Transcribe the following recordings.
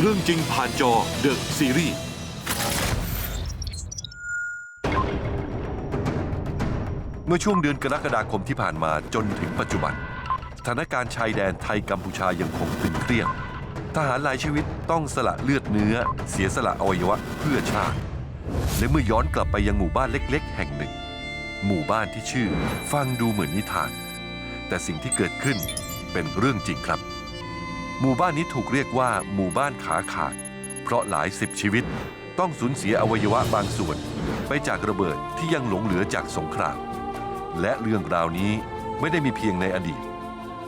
เรื่องจริงผ่านจอเดอะซีรีส์เมื่อช่วงเดือนกรกฎาคมที่ผ่านมาจนถึงปัจจุบัน สถานการณ์ชายแดนไทยกัมพูชายังคงตึงเครียดทหารหลายชีวิตต้องสละเลือดเนื้อ เสียสละอวัยวะเพื่อชาติ และเมื่อย้อนกลับไปยังหมู่บ้านเล็ก ๆ แห่งหนึ่ง หมู่บ้านที่ชื่อฟังดูเหมือนนิทาน แต่สิ่งที่เกิดขึ้นเป็นเรื่องจริงครับ หมู่บ้านนี้ถูกเรียกว่าหมู่บ้านขาขาด เพราะหลายสิบชีวิตต้องสูญเสียอวัยวะบางส่วน ไปจากระเบิดที่ยังหลงเหลือจากสงคราม และเรื่องราวนี้ไม่ได้มีเพียงในอดีต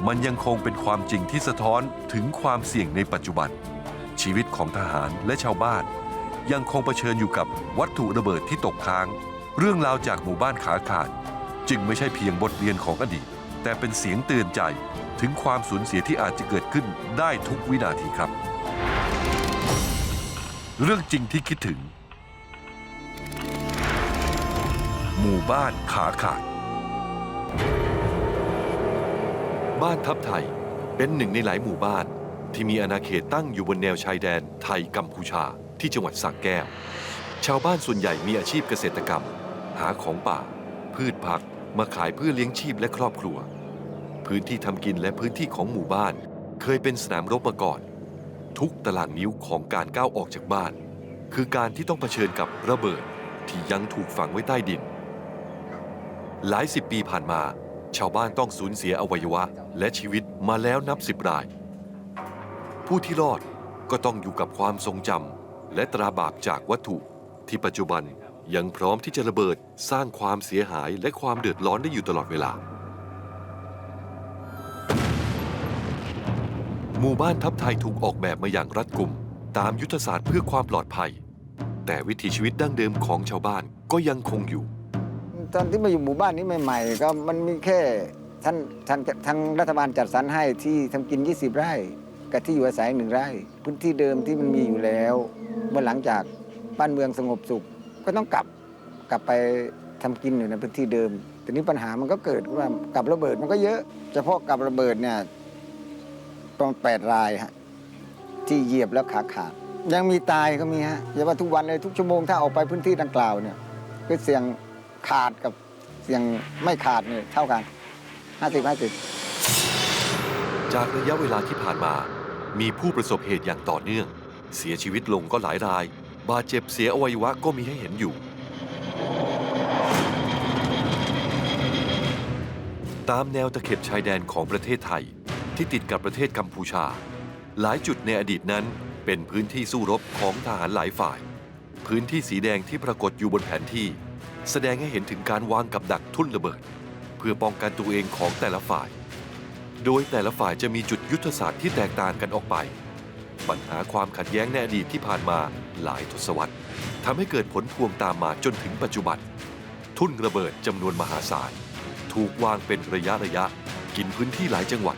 มันยังคงเป็นความจริงที่สะท้อนถึงความเสี่ยงในปัจจุบัน ชีวิตของทหารและชาวบ้าน ยังคงเผชิญอยู่กับวัตถุระเบิดที่ตกค้าง เรื่องราวจากหมู่บ้านขาขาด จึงไม่ใช่เพียงบทเรียนของอดีต แต่เป็นเสียงเตือนใจ ถึงความสูญเสียที่อาจจะเกิดขึ้นได้ทุกวินาทีครับ เรื่องจริงที่คิดถึง หมู่บ้านขาขาด บ้านทับไทยเป็นหนึ่งในหลายหมู่บ้าน ที่มีอาณาเขตตั้งอยู่บนแนวชายแดนไทยกัมพูชาที่จังหวัดสระแก้ว ชาวบ้านส่วนใหญ่มีอาชีพเกษตรกรรม หาของป่า พืชผักมาขายเพื่อเลี้ยงชีพและครอบครัว พื้นที่ทำกินและพื้นที่ของหมู่บ้าน เคยเป็นสนามรบมาก่อน ทุกตารางนิ้วของการก้าวออกจากบ้าน คือการที่ต้องเผชิญกับระเบิดที่ยังถูกฝังไว้ใต้ดิน หลายสิบปีผ่านมา ชาวบ้านต้องสูญเสียอวัยวะและชีวิตมาแล้วนับสิบราย ผู้ที่รอดก็ต้องอยู่กับความทรงจำและตราบาปจากวัตถุที่ปัจจุบันยังพร้อมที่จะระเบิดสร้างความเสียหายและความเดือดร้อนได้อยู่ตลอดเวลา หมู่บ้านทับไทยถูกออกแบบมาอย่างรัดกุม ตามยุทธศาสตร์เพื่อความปลอดภัย แต่วิถีชีวิตดั้งเดิมของชาวบ้านก็ยังคงอยู่ ตอนที่มาอยู่หมู่บ้านนี้ใหม่ๆ ก็มันมีแค่ท่านท่านทางรัฐบาลจัดสรรให้ที่ทำกิน 20 ไร่กับที่อยู่อาศัยหนึ่งไร่ พื้นที่เดิมที่มันมีอยู่แล้ว เมื่อหลังจากบ้านเมืองสงบสุข ก็ต้องกลับกลับไปทำกินอยู่ในพื้นที่เดิมทีนี้ปัญหามันก็เกิดว่ากับระเบิดมันก็เยอะ เฉพาะกับระเบิดเนี่ย ประมาณแปดรายฮะที่เหยียบแล้วขาขาด ยังมีตายก็มีฮะอย่าว่าทุกวันเลยทุกชั่วโมงถ้าออกไปพื้นที่ดังกล่าวเนี่ยคือเสี่ยงขาดกับเสี่ยงไม่ขาดเนี่ยเท่ากันห้าสิบห้าสิบจากระยะเวลาที่ผ่านมา มีผู้ประสบเหตุอย่างต่อเนื่อง เสียชีวิตลงก็หลายราย บาดเจ็บเสียอวัยวะก็มีให้เห็นอยู่ ตามแนวตะเข็บชายแดนของประเทศไทย ที่ติดกับประเทศกัมพูชา หลายจุดในอดีตนั้นเป็นพื้นที่สู้รบของทหารหลายฝ่าย พื้นที่สีแดงที่ปรากฏอยู่บนแผนที่ แสดงให้เห็นถึงการวางกับดักทุ่นระเบิด เพื่อป้องกันตัวเองของแต่ละฝ่าย โดยแต่ละฝ่ายจะมีจุดยุทธศาสตร์ที่แตกต่างกันออกไป ปัญหาความขัดแย้งในอดีตที่ผ่านมาหลายทศวรรษทำให้เกิดผลพวงตามมาจนถึงปัจจุบัน ทุ่นระเบิดจำนวนมหาศาล ถูกวางเป็นระยะระยะ กินพื้นที่หลายจังหวัด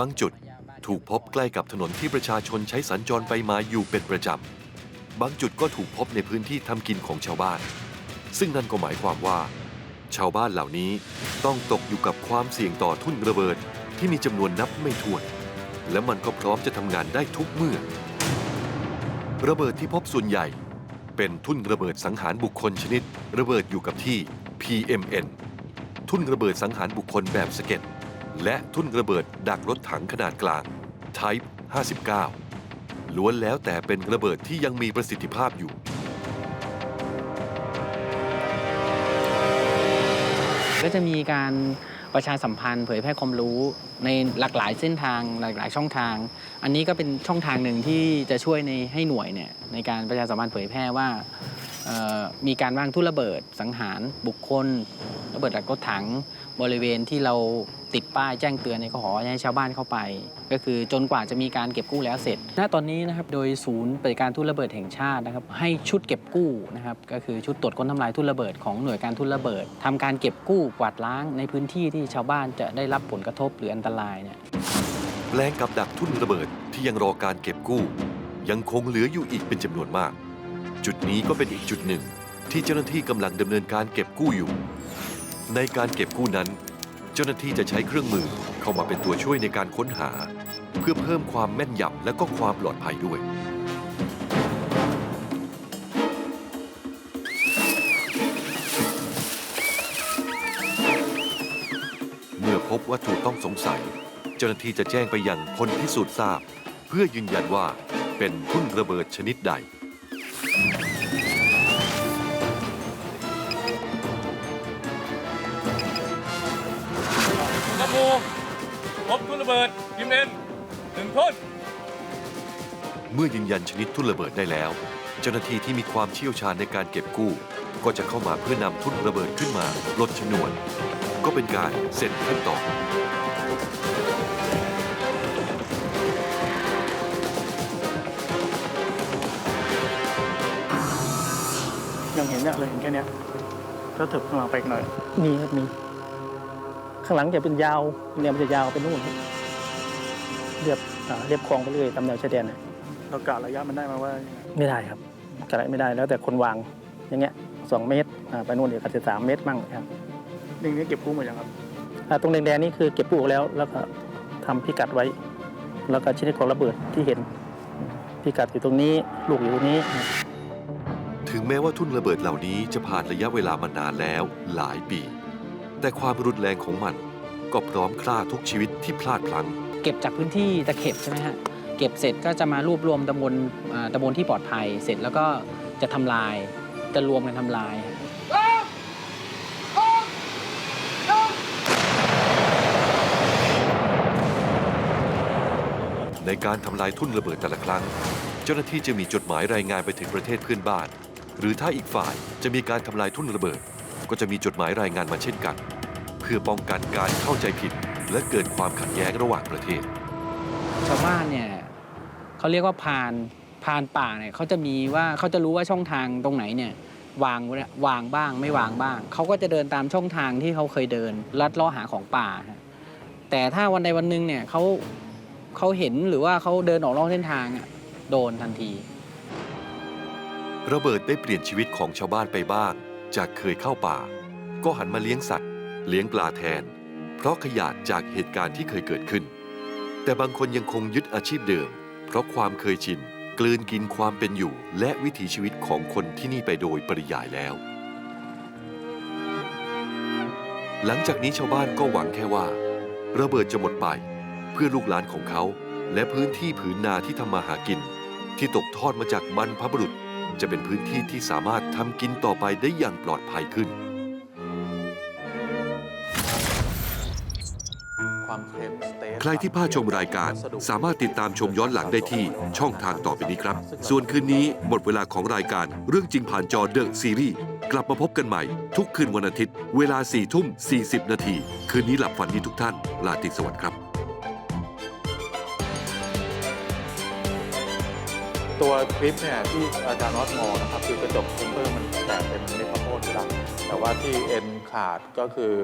บางจุด ถูกพบใกล้กับถนนที่ประชาชนใช้สัญจรไปมาอยู่เป็นประจำ บางจุดก็ถูกพบในพื้นที่ทำกินของชาวบ้าน ซึ่งนั่นก็หมายความว่า ชาวบ้านเหล่านี้ต้องตกอยู่กับความเสี่ยงต่อทุ่นระเบิดที่มีจำนวนนับไม่ถ้วน และมันก็พร้อมจะทำงานได้ทุกเมื่อ ระเบิดที่พบส่วนใหญ่ เป็นทุ่นระเบิดสังหารบุคคลชนิด ระเบิดอยู่กับที่ PMN ทุ่นระเบิดสังหารบุคคลแบบสะเก็ด และทุ่นระเบิดดักรถถังขนาดกลาง Type 59 ล้วนแล้วแต่เป็นระเบิดที่ยังมีประสิทธิภาพอยู่ ก็จะมีการประชาสัมพันธ์เผยแพร่ความรู้ในหลากหลายเส้นทางหลากหลายช่องทาง อันนี้ก็เป็นช่องทางหนึ่งที่จะช่วยในให้หน่วยเนี่ยในการประชาสัมพันธ์เผยแพร่ว่า มีการวางทุ่นระเบิดสังหารบุคคลระเบิดดักรถถังบริเวณที่เราติดป้ายแจ้งเตือนในยก็ขอให้ชาวบ้านเข้าไป ก็คือจนกว่าจะมีการเก็บกู้แล้วเสร็จ ณ ตอนนี้นะครับโดยศูนย์ปฏิการทุ่นระเบิดแห่งชาตินะครับให้ชุดเก็บกู้นะครับก็คือชุดตรวจค้นทำลายทุ่นระเบิดของหน่วยการทุ่นระเบิดทำการเก็บกู้กวาดล้างในพื้นที่ที่ชาวบ้านจะได้รับผลกระทบหรืออันตรายเนี่ยแปลงกับดักทุ่นระเบิดที่ยังรอการเก็บกู้ ยังคงเหลืออยู่อีกเป็นจำนวนมาก จุดนี้ก็เป็นอีกจุดหนึ่ง ที่เจ้าหน้าที่กำลังดำเนินการเก็บกู้อยู่ ในการเก็บกู้นั้น เจ้าหน้าที่จะใช้เครื่องมือเข้ามาเป็นตัวช่วยในการค้นหา เพื่อเพิ่มความแม่นยำและก็ความปลอดภัยด้วย เมื่อพบวัตถุต้องสงสัย เจ้าหน้าที่จะแจ้งไปยังพลพิสูจน์ทราบ เพื่อยืนยันว่าเป็นทุ่นระเบิดชนิดใด กระปูพบทุนระเบิดยิมเอ็นหนึ่งทุ่นเมื่อยืนยันชนิดทุ่นระเบิดได้แล้ว เจ้าหน้าที่ที่มีความเชี่ยวชาญในการเก็บกู้ ก็จะเข้ามาเพื่อนำทุ่นระเบิดขึ้นมาลดชนวน ก็เป็นการเสร็จขั้นตอนยังเห็นเนี่ยเราเห็นแค่เนี้ยถ้าถึกข้างหลังไปอีกหน่อย มีครับมี ข้างหลังจะเป็นยาวเนี่ยมันจะยาวไปนู่นครับเรียบอ่าเรียบคลองไปเรื่อยตามแนวชายแดนเนี่ยเรากะระยะมันได้มาว่า ไม่ได้ครับกะระไม่ได้แล้วแต่คนวางอย่างเงี้ยสองเมตรอ่าไปนู่นเดี๋ยวอาจจะสามเมตรมั่งครับนี่นี่เก็บกู้หมดยังครับตรงแดงๆนี่คือเก็บกู้แล้วแล้วก็ทำพิกัดไว้ แล้วก็ชนิดของระเบิดที่เห็นพิกัดอยู่ตรงนี้ลูกอยู่ตรงนี้ ถึงแม้ว่าทุ่นระเบิดเหล่านี้จะผ่านระยะเวลามานานแล้วหลายปี แต่ความรุนแรงของมัน ก็พร้อมฆ่าทุกชีวิตที่พลาดพลั้ง เก็บจากพื้นที่ตะเข็บใช่ไหมฮะ เก็บเสร็จก็จะมารวบรวมตำบลอ่าตำบลที่ปลอดภัย เสร็จแล้วก็จะทำลาย จะรวมกันทำลายในการทำลายทุ่นระเบิดแต่ละครั้ง เจ้าหน้าที่จะมีจดหมายรายงานไปถึงประเทศเพื่อนบ้าน หรือถ้าอีกฝ่ายจะมีการทำลายทุ่นระเบิด ก็จะมีจดหมายรายงานมาเช่นกัน เพื่อป้องกันการเข้าใจผิด และเกิดความขัดแย้งระหว่างประเทศ ชาวบ้านเนี่ยเขาเรียกว่าพานพานป่าเนี่ยเขาจะมีว่าเขาจะรู้ว่าช่องทางตรงไหนเนี่ยวางไว้เนี่ยวางบ้างไม่วางบ้าง เขาก็จะเดินตามช่องทางที่เขาเคยเดินลัดเล้อหาของป่าฮะแต่ถ้าวันใดวันหนึ่งเนี่ยเขาเขาเห็นหรือว่าเขาเดินออกนอกเส้นทางอะโดนทันที ระเบิดได้เปลี่ยนชีวิตของชาวบ้านไปบ้าง จากเคยเข้าป่า ก็หันมาเลี้ยงสัตว์ เลี้ยงปลาแทน เพราะขยาดจากเหตุการณ์ที่เคยเกิดขึ้น แต่บางคนยังคงยึดอาชีพเดิม เพราะความเคยชินกลืนกินความเป็นอยู่ และวิถีชีวิตของคนที่นี่ไปโดยปริยายแล้ว หลังจากนี้ชาวบ้านก็หวังแค่ว่า ระเบิดจะหมดไปเพื่อลูกหลานของเขา และพื้นที่ผืนนาที่ทำมาหากิน ที่ตกทอดมาจากบรรพบุรุษ จะเป็นพื้นที่ที่สามารถทำกินต่อไปได้อย่างปลอดภัยขึ้น ใครที่พลาดชมรายการ สามารถติดตามชมย้อนหลังได้ที่ช่องทางต่อไปนี้ครับ ส่วนคืนนี้หมดเวลาของรายการเรื่องจริงผ่านจอเดอะซีรีส์กลับมาพบกันใหม่ ทุกคืนวันอาทิตย์ เวลา4ทุ่ม 40 นาที คืนนี้หลับฝันดีทุกท่าน ลาตรีสวัสดิ์ครับ ตัวคลิปเนี่ยที่อาจารย์น็อตมองนะครับคือกระจกเซนเตอร์มันแตกเป็นเม็ดข้าวโพดอยู่แล้วแต่ว่าที่เอ็นขาดก็คือ